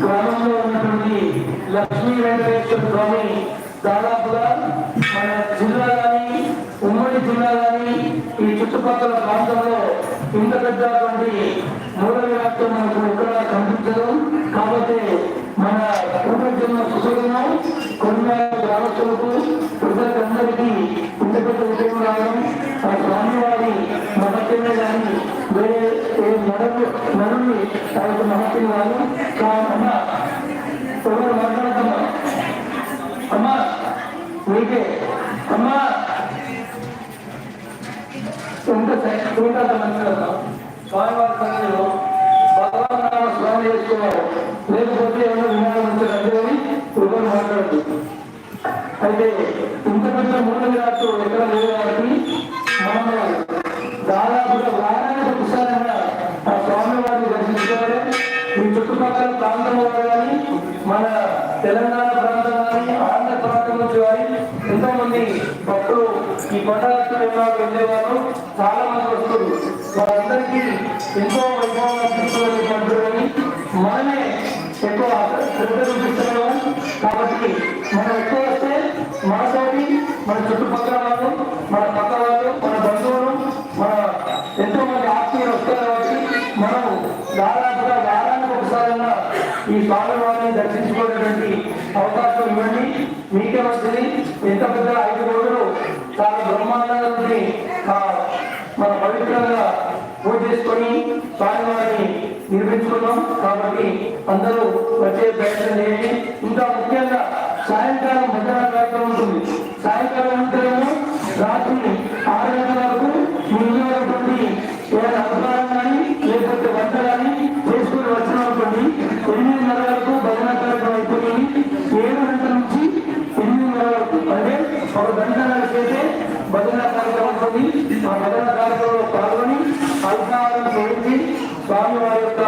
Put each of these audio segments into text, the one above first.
గ్రామంలో ఉన్నటువంటి లక్ష్మీ వెంకటేశ్వర స్వామి దాదాపుగా మన జిల్లా కానీ ఉమ్మడి జిల్లా కానీ ఈ చుట్టుపక్కల ప్రాంతంలో ఇంత పెద్దటువంటి మూల వ్యాప్తం మనకు ఎక్కడ కనిపించదు. కాబట్టి మన పూర్వజన్మ సుశీలం కొన్ని గ్రామస్తులకు ప్రజలందరికీ ఇంత పెద్ద విజయం రావడం ఆ స్వామివారి మహత్యమే కానీ వేరే ఏ నడలు నడుని ఆ యొక్క మహత్యం ఎవరు మాట్లాడతామా అమ్మా నీకే అమ్మా. ఎంత చూడాలి మంచిగా స్వామివారి సన్నిధిలో భగవాన్ నామ స్వామి చేసుకున్నారు లేకపోతే ఏమో వినాయకుడు ఎవరు అయితే ఎక్కడ లేదు కాబట్టి మనము దాదాపుగా వారానికి మన తెలంగాణ ప్రాంతం కానీ ఆంధ్ర ప్రాంతం నుంచి కానీ ఎంతో మంది భక్తులు ఈ కొండలకి వెళ్ళేవారు చాలా మంది వస్తున్నారు. వారందరికీ ఎంతో వైభవం చాలా బ్రహ్మాండంగా మన పవిత్రంగా పూజ చేసుకొని స్వామివారిని నిర్మించుకున్నాం. కాబట్టి అందరూ వచ్చే ప్రయత్నం చేయండి. ఇంకా ముఖ్యంగా సాయంకాలం భజన కార్యక్రమం ఉంటుంది. సాయంకాలం స్వామి వారి యొక్క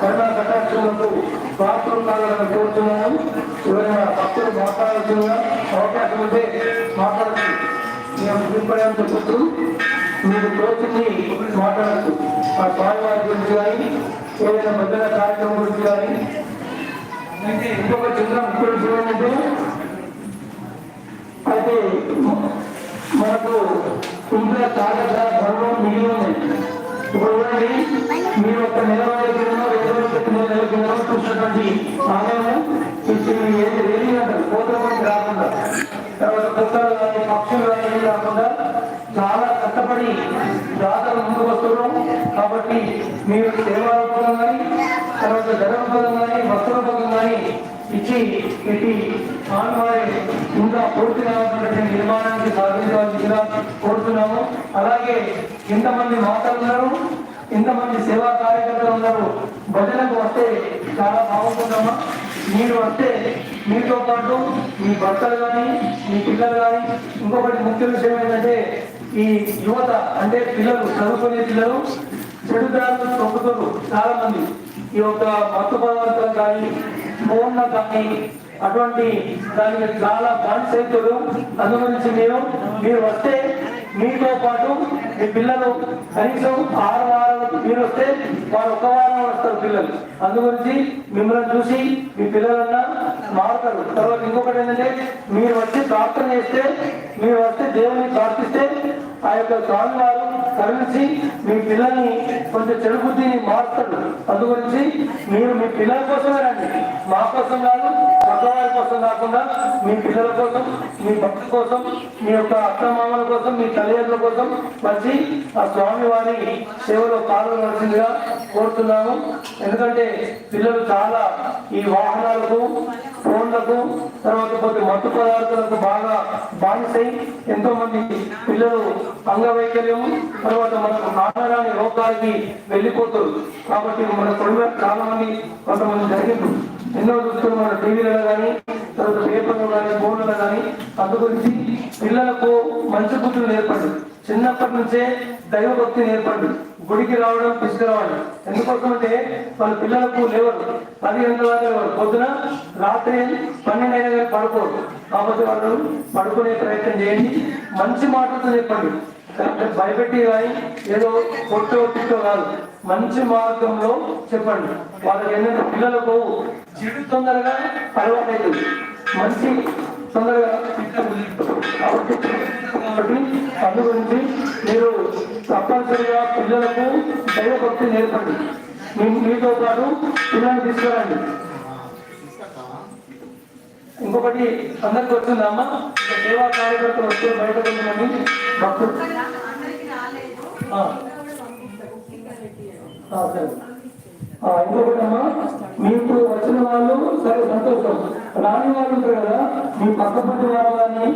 కరుణ కటాక్షములకు పాత్రలు కోరుతున్నాను ఎవరైనా భక్తులు మాట్లాడాల్సిన అవకాశం ఉంటే మాట్లాడచ్చు మేము పిలుపడానికి చెప్పచ్చు మీరు తోచింది మాట్లాడచ్చు. ఆ స్వామి వారి గురించి కానీ ఏదైనా భద్రత కార్యక్రమం గురించి కానీ. ఇంకొక చిన్న ముఖ్య విషయం ఏంటంటే అయితే మనకు ఇంకా చాలా చాలా ధర్మం మిగిలి ఉన్నాయి ఇప్పుడు చూడండి మీరు ఒక నెల రోజుల కింద రెండు రోజుల కింద నెల కింద చూసినటువంటి ఆలయం ఏది రేలి అంటారు? కోతమంది రాకుండా. తర్వాత కుక్కలు కానీ పక్షులు కానీ ఏమీ రాకుండా చాలా కష్టపడి జాతర ముందుకు వస్తున్నాం కాబట్టి మీరు సేవా కానీ తర్వాత ధర్మపదం కానీ వస్త్రపదం కానీ ఇచ్చి పెట్టి ఆనవారి ఇంకా పూర్తి కావాల్సినటువంటి నిర్మాణానికి సాధించవలసిందిగా కోరుతున్నాము. అలాగే ఎంతమంది మాటలు ఇంతమంది సేవా కార్యకర్తలు ఉన్నారు. భజనకు వస్తే చాలా బాగుంటుందమ్మా. మీరు వస్తే మీతో పాటు మీ భర్తలు కానీ మీ పిల్లలు కానీ ఇంకొకటి ముఖ్య విషయం ఏంటంటే ఈ యువత అంటే పిల్లలు చదువుకునే పిల్లలు చెడుదారులు తొక్కుతారు చాలా మంది ఈ యొక్క మత్తు పదార్థాలు కానీ ఫోన్ల కానీ అటువంటి దానికి చాలా బాన్స్ అవుతారు అందు గురించి మీరు మీరు వస్తే మీతో పాటు మీ పిల్లలు కనీసం ఆరు వారాలు మీరు వస్తే వారు ఒక వారం వస్తారు పిల్లలు. అందుగురించి మిమ్మల్ని చూసి మీ పిల్లలన్నా మారుతారు. తర్వాత ఇంకొకటి ఏంటంటే మీరు వచ్చి ప్రార్థన చేస్తే మీరు వస్తే దేవుని ప్రార్థిస్తే ఆ యొక్క స్వామి వారు కరుణించి మీ పిల్లల్ని కొంచెం చెడు బుద్ధిని మారుతాడు అందుగురించి మీరు మీ పిల్లల కోసమే రండి. మా కోసం కాదు పక్కవారి కోసం కాకుండా మీ పిల్లల కోసం మీ భక్తి కోసం మీ యొక్క అత్తమామల కోసం మీ తల్లిదండ్రుల కోసం వచ్చి ఆ స్వామి వారి సేవలో పాల్గొనవలసిందిగా కోరుతున్నాము. ఎందుకంటే పిల్లలు చాలా ఈ వాహనాలకు ఫోన్లకు తర్వాత కొద్ది మత్తు పదార్థాలకు బాగా బానిసై ఎంతో మంది పిల్లలు అంగవైకల్యం తర్వాత మనకు నాన్నరాని రోగాలకి వెళ్ళిపోతారు కాబట్టి మన కుటుంబం చాలా మంది కొంతమంది జరిగింది. ఎన్నో చూస్తున్నాం మన టీవీలలో కానీ తర్వాత పేపర్లు కానీ ఫోన్లలో కానీ అందు గురించి పిల్లలకు మంచి బుద్ధులు నేర్పండి. చిన్నప్పటి నుంచే దైవభక్తి నేర్పండి. గుడికి రావడం తీసుకురావడం ఎందుకోసం అంటే వాళ్ళ పిల్లలకు లేవరు. పది గంటల లేవరు. పొద్దున రాత్రి పన్నెండు అయినా కానీ పడుకోరు. కాబట్టి వాళ్ళు పడుకునే ప్రయత్నం చేయండి. మంచి మాటలతో చెప్పండి భయపెట్టి కానీ ఏదో కొట్టో తిట్టో కాదు. మంచి మార్గంలో చెప్పండి. వాళ్ళకి ఏంటంటే పిల్లలకు చెడు తొందరగా అలవాటు అవుతుంది మంచి తొందరగా ఉంది కాబట్టి కాబట్టి అందు గురించి మీరు తప్పనిసరిగా పిల్లలకు దైవభక్తి నేర్పండి. మీతో పాటు పిల్లల్ని తీసుకురండి. ఇంకొకటి అందరికి వచ్చిందమ్మా ఇక సేవా కార్యకర్తలు వస్తే బయట కొంతమంది భక్తులు. సరే. ఇంకొకటి అమ్మా మీకు వచ్చిన వాళ్ళు సరే సంతోషం. రాని వాళ్ళు ఉంటారు కదా మీ పక్క పట్టి వాళ్ళని